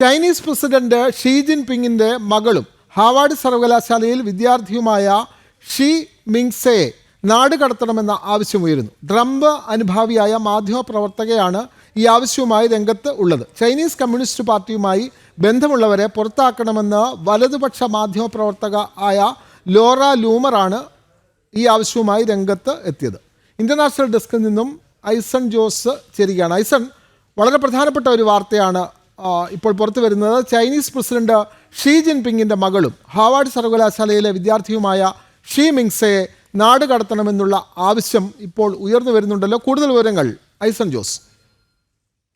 Chinese president Xi ജിൻപിങ്ങിന്റെ മകളും Harvard സർവകലാശാലയിൽ വിദ്യാർത്ഥിയുമായ she മിങ്സയെ നാട് കടത്തണമെന്ന ആവശ്യമുയരുന്നു. ട്രംപ് അനുഭാവിയായ മാധ്യമപ്രവർത്തകയാണ് ഈ ആവശ്യവുമായി രംഗത്ത് ഉള്ളത്. ചൈനീസ് കമ്മ്യൂണിസ്റ്റ് പാർട്ടിയുമായി ബന്ധമുള്ളവരെ പുറത്താക്കണമെന്ന് വലതുപക്ഷ മാധ്യമപ്രവർത്തക ആയ ലോറ ലൂമറാണ് ഈ ആവശ്യവുമായി രംഗത്ത് എത്തിയത്. ഇന്റർനാഷണൽ ഡെസ്കിൽ നിന്നും ഐസൺ ജോസ് ചേരുകയാണ്. ഐസൺ വളരെ പ്രധാനപ്പെട്ട ഒരു വാർത്തയാണ് ഇപ്പോൾ പുറത്തു വരുന്നത് ചൈനീസ് പ്രസിഡന്റ് ഷീ ജിൻപിങ്ങിന്റെ മകളും ഹാവാർഡ് സർവകലാശാലയിലെ വിദ്യാർത്ഥിയുമായ ഷീ മിങ്സയെ നാട് കടത്തണമെന്നുള്ള ആവശ്യം ഇപ്പോൾ ഉയർന്നു വരുന്നുണ്ടല്ലോ. കൂടുതൽ വിവരങ്ങൾ ഐസൺ ജോസ്.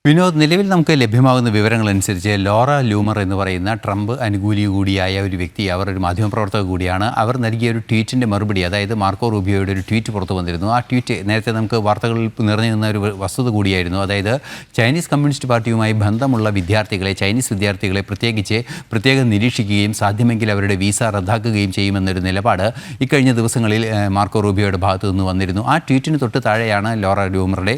വിനോദ് നിലവിൽ നമുക്ക് ലഭ്യമാകുന്ന വിവരങ്ങൾ അനുസരിച്ച് ലോറ ലൂമർ എന്ന് പറയുന്ന ട്രംപ് അനുകൂലി കൂടിയായ ഒരു വ്യക്തി അവർ ഒരു മാധ്യമപ്രവർത്തക കൂടിയാണ്. അവർ നൽകിയ ഒരു ട്വീറ്റിന്റെ മറുപടി അതായത് മാർക്കോ റൂബിയോയുടെ ഒരു ട്വീറ്റ് പുറത്തു വന്നിരുന്നു. ആ ട്വീറ്റ് നേരത്തെ നമുക്ക് വാർത്തകളിൽ നിറഞ്ഞു നിന്ന ഒരു വസ്തുത കൂടിയായിരുന്നു. അതായത് ചൈനീസ് കമ്മ്യൂണിസ്റ്റ് പാർട്ടിയുമായി ബന്ധമുള്ള വിദ്യാർത്ഥികളെ ചൈനീസ് വിദ്യാർത്ഥികളെ പ്രത്യേകിച്ച് പ്രത്യേകം നിരീക്ഷിക്കുകയും സാധ്യമെങ്കിൽ അവരുടെ വിസ റദ്ദാക്കുകയും ചെയ്യുമെന്നൊരു നിലപാട് ഇക്കഴിഞ്ഞ ദിവസങ്ങളിൽ മാർക്കോ റൂബിയോയുടെ ഭാഗത്തു നിന്ന് വന്നിരുന്നു. ആ ട്വീറ്റിന് തൊട്ട് താഴെയാണ് ലോറ ലൂമറുടെ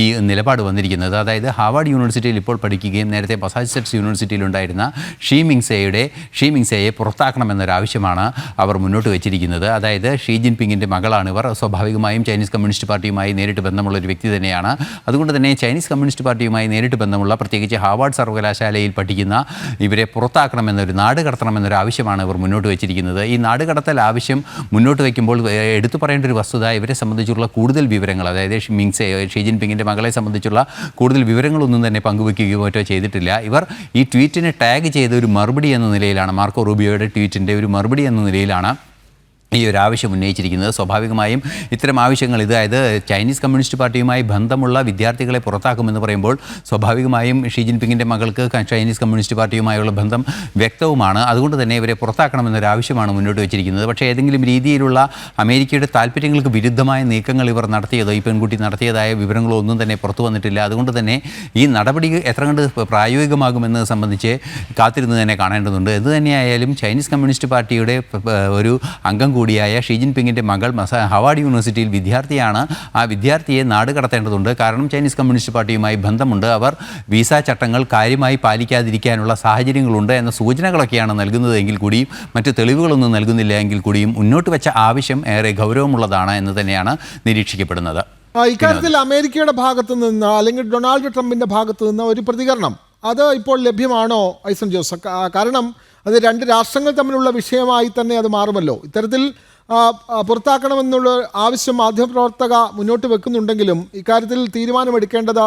ഈ നിലപാട് വന്നിരിക്കുന്നത്. അതായത് ഹാവാർഡ് യൂണിവേഴ്സിറ്റിയിൽ ഇപ്പോൾ പഠിക്കുകയും നേരത്തെ മസാച്യുസെറ്റ്സ് യൂണിവേഴ്സിറ്റിയിൽ ഉണ്ടായിരുന്ന ഷീമിങ്സേയുടെ ഷീമിങ്സേയെ ഷീ മിങ്സയെ പുറത്താക്കണമെന്നൊരു അവർ മുന്നോട്ട് വെച്ചിരിക്കുന്നത്. അതായത് ഷീ ജിൻപിങ്ങിന്റെ മകളാണ് ഇവർ. സ്വാഭാവികമായും ചൈനീസ് കമ്മ്യൂണിസ്റ്റ് പാർട്ടിയുമായി നേരിട്ട് ബന്ധമുള്ള ഒരു വ്യക്തി തന്നെയാണ്. അതുകൊണ്ട് തന്നെ ചൈനീസ് കമ്മ്യൂണിസ്റ്റ് പാർട്ടിയുമായി നേരിട്ട് ബന്ധമുള്ള പ്രത്യേകിച്ച് ഹാവാർഡ് സർവകലാശാലയിൽ പഠിക്കുന്ന ഇവരെ പുറത്താക്കണമെന്നൊരു നാട് കടത്തണമെന്നൊരു ആവശ്യമാണ് ഇവർ മുന്നോട്ട് വെച്ചിരിക്കുന്നത്. ഈ നാട് കടത്തൽ ആവശ്യം മുന്നോട്ട് വയ്ക്കുമ്പോൾ എടുത്തു പറയേണ്ട ഒരു വസ്തുത ഇവരെ സംബന്ധിച്ചുള്ള കൂടുതൽ വിവരങ്ങൾ അതായത് മിങ്സെ ഷീ ജിൻപിങ്ങിന്റെ മകളെ സംബന്ധിച്ചുള്ള കൂടുതൽ വിവരങ്ങളൊന്നും തന്നെ പങ്കുവയ്ക്കുകയോ മറ്റോ ചെയ്തിട്ടില്ല. ഇവർ ഈ ട്വീറ്റിനെ ടാഗ് ചെയ്ത ഒരു മറുപടി എന്ന നിലയിലാണ്. മാർക്കോ റൂബിയോയുടെ ട്വീറ്റിന്റെ ഒരു മറുപടി എന്ന നിലയിലാണ് ഈ ഒരു ആവശ്യം ഉന്നയിച്ചിരിക്കുന്നത്. സ്വാഭാവികമായും ഇത്തരം ആവശ്യങ്ങൾ ഇതായത് ചൈനീസ് കമ്മ്യൂണിസ്റ്റ് പാർട്ടിയുമായി ബന്ധമുള്ള വിദ്യാർത്ഥികളെ പുറത്താക്കുമെന്ന് പറയുമ്പോൾ സ്വാഭാവികമായും ഷീ ജിൻപിങ്ങിന്റെ മകൾക്ക് ചൈനീസ് കമ്മ്യൂണിസ്റ്റ് പാർട്ടിയുമായുള്ള ബന്ധം വ്യക്തവുമാണ്. അതുകൊണ്ട് തന്നെ ഇവരെ പുറത്താക്കണമെന്നൊരു ആവശ്യമാണ് മുന്നോട്ട് വെച്ചിരിക്കുന്നത്. പക്ഷേ ഏതെങ്കിലും രീതിയിലുള്ള അമേരിക്കയുടെ താല്പര്യങ്ങൾക്ക് വിരുദ്ധമായ നീക്കങ്ങൾ ഇവർ നടത്തിയതോ ഈ പെൺകുട്ടി നടത്തിയതായ വിവരങ്ങളോ ഒന്നും തന്നെ പുറത്തു വന്നിട്ടില്ല. അതുകൊണ്ട് തന്നെ ഈ നടപടി എത്ര കണ്ട് പ്രായോഗികമാകുമെന്നത് സംബന്ധിച്ച് കാത്തിരുന്ന് തന്നെ കാണേണ്ടതുണ്ട്. എന്തുതന്നെയായാലും ചൈനീസ് കമ്മ്യൂണിസ്റ്റ് പാർട്ടിയുടെ ഒരു അംഗം കൂടിയായ ഷീ ജിൻപിങ്ങിന്റെ മകൾ മസ ഹവാഡ് യൂണിവേഴ്സിറ്റിയിൽ വിദ്യാർത്ഥിയാണ്. ആ വിദ്യാർത്ഥിയെ നാട് കടത്തേണ്ടതുണ്ട്. കാരണം ചൈനീസ് കമ്മ്യൂണിസ്റ്റ് പാർട്ടിയുമായി ബന്ധമുണ്ട്. അവർ വിസ ചട്ടങ്ങൾ കാര്യമായി പാലിക്കാതിരിക്കാനുള്ള സാഹചര്യങ്ങളുണ്ട് എന്ന സൂചനകളൊക്കെയാണ് നൽകുന്നതെങ്കിൽ കൂടിയും മറ്റ് തെളിവുകളൊന്നും നൽകുന്നില്ല എങ്കിൽ കൂടിയും മുന്നോട്ട് വെച്ച ആവശ്യം ഏറെ ഗൗരവമുള്ളതാണ് എന്ന് തന്നെയാണ് നിരീക്ഷിക്കപ്പെടുന്നത്. ഇക്കാര്യത്തിൽ അമേരിക്കയുടെ ഭാഗത്തു നിന്ന് അല്ലെങ്കിൽ ഡൊണാൾഡ് ട്രംപിന്റെ ഭാഗത്തു നിന്ന് ഒരു പ്രതികരണം. അത് ഇപ്പോൾ ലഭ്യമാണോ ഐസൻ ജോസ് കാരണം അത് രണ്ട് രാഷ്ട്രങ്ങൾ തമ്മിലുള്ള വിഷയമായി തന്നെ അത് മാറുമല്ലോ. ഇത്തരത്തിൽ പുറത്താക്കണമെന്നുള്ള ആവശ്യം മാധ്യമപ്രവർത്തക മുന്നോട്ട് വെക്കുന്നുണ്ടെങ്കിലും ഇക്കാര്യത്തിൽ തീരുമാനമെടുക്കേണ്ടത്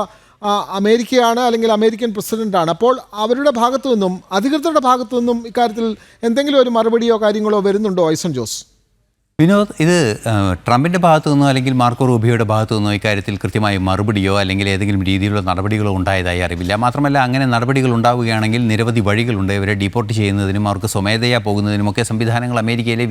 അമേരിക്കയാണ് അല്ലെങ്കിൽ അമേരിക്കൻ പ്രസിഡന്റാണ്. അപ്പോൾ അവരുടെ ഭാഗത്തു നിന്നും അധികൃതരുടെ ഭാഗത്തു നിന്നും ഇക്കാര്യത്തിൽ എന്തെങ്കിലും ഒരു മറുപടിയോ കാര്യങ്ങളോ വരുന്നുണ്ടോ ഐസൺ ജോസ്? വിനോദ് ഇത് ട്രംപിന്റെ ഭാഗത്തു നിന്നോ അല്ലെങ്കിൽ മാർക്കോ റൂബിയോയുടെ ഭാഗത്തു നിന്നോ ഇക്കാര്യത്തിൽ കൃത്യമായ മറുപടിയോ അല്ലെങ്കിൽ ഏതെങ്കിലും രീതിയിലുള്ള നടപടികളോ ഉണ്ടായതായി അറിവില്ല. മാത്രമല്ല അങ്ങനെ നടപടികൾ ഉണ്ടാവുകയാണെങ്കിൽ നിരവധി വഴികളുണ്ട്. ഇവരെ ഡിപ്പോർട്ട് ചെയ്യുന്നതിനും അവർക്ക് സ്വമേധയാ പോകുന്നതിനുമൊക്കെ സംവിധാനങ്ങൾ അമേരിക്കയിലെ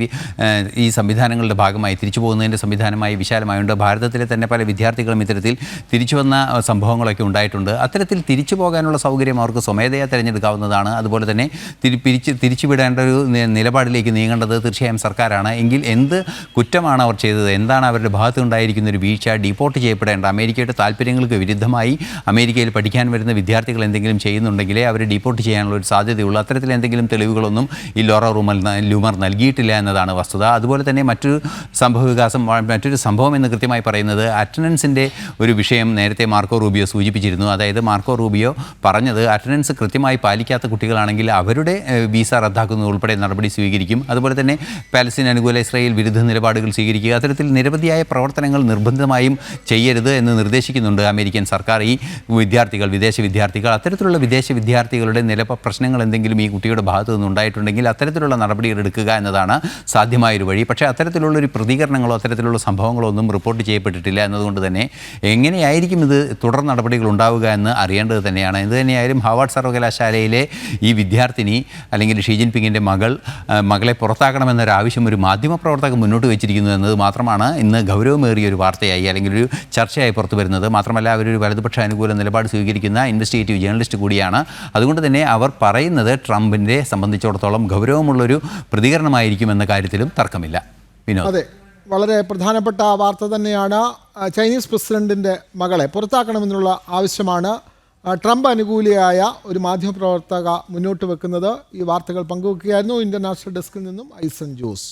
ഈ സംവിധാനങ്ങളുടെ ഭാഗമായി തിരിച്ചു പോകുന്നതിന്റെ സംവിധാനമായി വിശാലമായുണ്ട്. ഭാരതത്തിലെ തന്നെ പല വിദ്യാർത്ഥികളും ഇത്തരത്തിൽ തിരിച്ചു വന്ന സംഭവങ്ങളൊക്കെ ഉണ്ടായിട്ടുണ്ട്. അത്തരത്തിൽ തിരിച്ചു പോകാനുള്ള സൗകര്യം അവർക്ക് സ്വമേധയാ തിരഞ്ഞെടുക്കാവുന്നതാണ്. അതുപോലെ തന്നെ തിരി പിരിച്ച് തിരിച്ചുവിടേണ്ട ഒരു നിലപാടിലേക്ക് നീങ്ങേണ്ടത് തീർച്ചയായും സർക്കാരാണ്. എങ്കിൽ എന്ത് കുറ്റമാണ് അവർ ചെയ്തത്. എന്താണ് അവരുടെ ഭാഗത്തുണ്ടായിരിക്കുന്ന ഒരു വീഴ്ച? ഡിപ്പോർട്ട് ചെയ്യപ്പെടേണ്ട. അമേരിക്കയുടെ താല്പര്യങ്ങൾക്ക് വിരുദ്ധമായി അമേരിക്കയിൽ പഠിക്കാൻ വരുന്ന വിദ്യാർത്ഥികൾ എന്തെങ്കിലും ചെയ്യുന്നുണ്ടെങ്കിലേ അവർ ഡിപ്പോർട്ട് ചെയ്യാനുള്ള ഒരു സാധ്യതയുള്ളൂ. അത്തരത്തിൽ എന്തെങ്കിലും തെളിവുകളൊന്നും ഈ ലോറ റൂമൽ ലൂമർ നൽകിയിട്ടില്ല എന്നതാണ് വസ്തുത. അതുപോലെ തന്നെ മറ്റൊരു സംഭവ വികാസം മറ്റൊരു സംഭവം എന്ന് കൃത്യമായി പറയുന്നത് അറ്റൻഡൻസിന്റെ ഒരു വിഷയം നേരത്തെ മാർക്കോ റൂബിയോ സൂചിപ്പിച്ചിരുന്നു. അതായത് മാർക്കോ റൂബിയോ പറഞ്ഞത് അറ്റൻഡൻസ് കൃത്യമായി പാലിക്കാത്ത കുട്ടികളാണെങ്കിൽ അവരുടെ വിസ റദ്ദാക്കുന്നത് ഉൾപ്പെടെ നടപടി സ്വീകരിക്കും. അതുപോലെ തന്നെ പാലസ്തീൻ അനുകൂല ഇസ്രായേൽ വിരുദ്ധ നിലപാടുകൾ സ്വീകരിക്കുക. അത്തരത്തിൽ നിരവധിയായ പ്രവർത്തനങ്ങൾ നിർബന്ധമായും ചെയ്യരുത് എന്ന് നിർദ്ദേശിക്കുന്നുണ്ട് അമേരിക്കൻ സർക്കാർ. ഈ വിദ്യാർത്ഥികൾ വിദേശ വിദ്യാർത്ഥികൾ അത്തരത്തിലുള്ള വിദേശ വിദ്യാർത്ഥികളുടെ നില പ്രശ്നങ്ങൾ എന്തെങ്കിലും ഈ കുട്ടിയുടെ ഭാഗത്തു നിന്നുണ്ടായിട്ടുണ്ടെങ്കിൽ അത്തരത്തിലുള്ള നടപടികൾ എടുക്കുക എന്നതാണ് സാധ്യമായൊരു വഴി. പക്ഷേ അത്തരത്തിലുള്ള ഒരു പ്രതികരണങ്ങളോ അത്തരത്തിലുള്ള സംഭവങ്ങളോ ഒന്നും റിപ്പോർട്ട് ചെയ്യപ്പെട്ടിട്ടില്ല എന്നതുകൊണ്ട് തന്നെ എങ്ങനെയായിരിക്കും ഇത് തുടർ നടപടികൾ ഉണ്ടാവുക എന്ന് അറിയേണ്ടത് തന്നെയാണ്. എന്ത് തന്നെയായാലും ഹാവാർഡ് സർവകലാശാലയിലെ ഈ വിദ്യാർത്ഥിനി അല്ലെങ്കിൽ ഷീ ജിൻപിങ്ങിന്റെ മകൾ മകളെ പുറത്താക്കണമെന്നൊരു ആവശ്യം ഒരു മാധ്യമപ്രവർത്തകൻ മുന്നോട്ട് വെച്ചിരിക്കുന്നു എന്നത് മാത്രമാണ് ഇന്ന് ഗൗരവമേറിയ ഒരു വാർത്തയായി അല്ലെങ്കിൽ ഒരു ചർച്ചയായി പുറത്തു വരുന്നത്. മാത്രമല്ല അവരൊരു വലതുപക്ഷ അനുകൂല നിലപാട് സ്വീകരിക്കുന്ന ഇൻവെസ്റ്റിഗേറ്റീവ് ജേർണലിസ്റ്റ് കൂടിയാണ്. അതുകൊണ്ട് തന്നെ അവർ പറയുന്നത് ട്രംപിന്റെ സംബന്ധിച്ചിടത്തോളം ഗൗരവമുള്ളൊരു പ്രതികരണമായിരിക്കും എന്ന കാര്യത്തിലും തർക്കമില്ല. വിനോദ്. അതെ. വളരെ പ്രധാനപ്പെട്ട വാർത്ത തന്നെയാണ് ചൈനീസ് പ്രസിഡന്റിന്റെ മകളെ പുറത്താക്കണമെന്നുള്ള ആവശ്യമാണ് ട്രംപ് അനുകൂലിയായ ഒരു മാധ്യമപ്രവർത്തക മുന്നോട്ട് വെക്കുന്നത് ഈ വാർത്തകൾ പങ്കുവെക്കുകയായിരുന്നു. ഇന്റർനാഷണൽ ഡെസ്കിൽ നിന്നും ഐസൻ ജോസ്.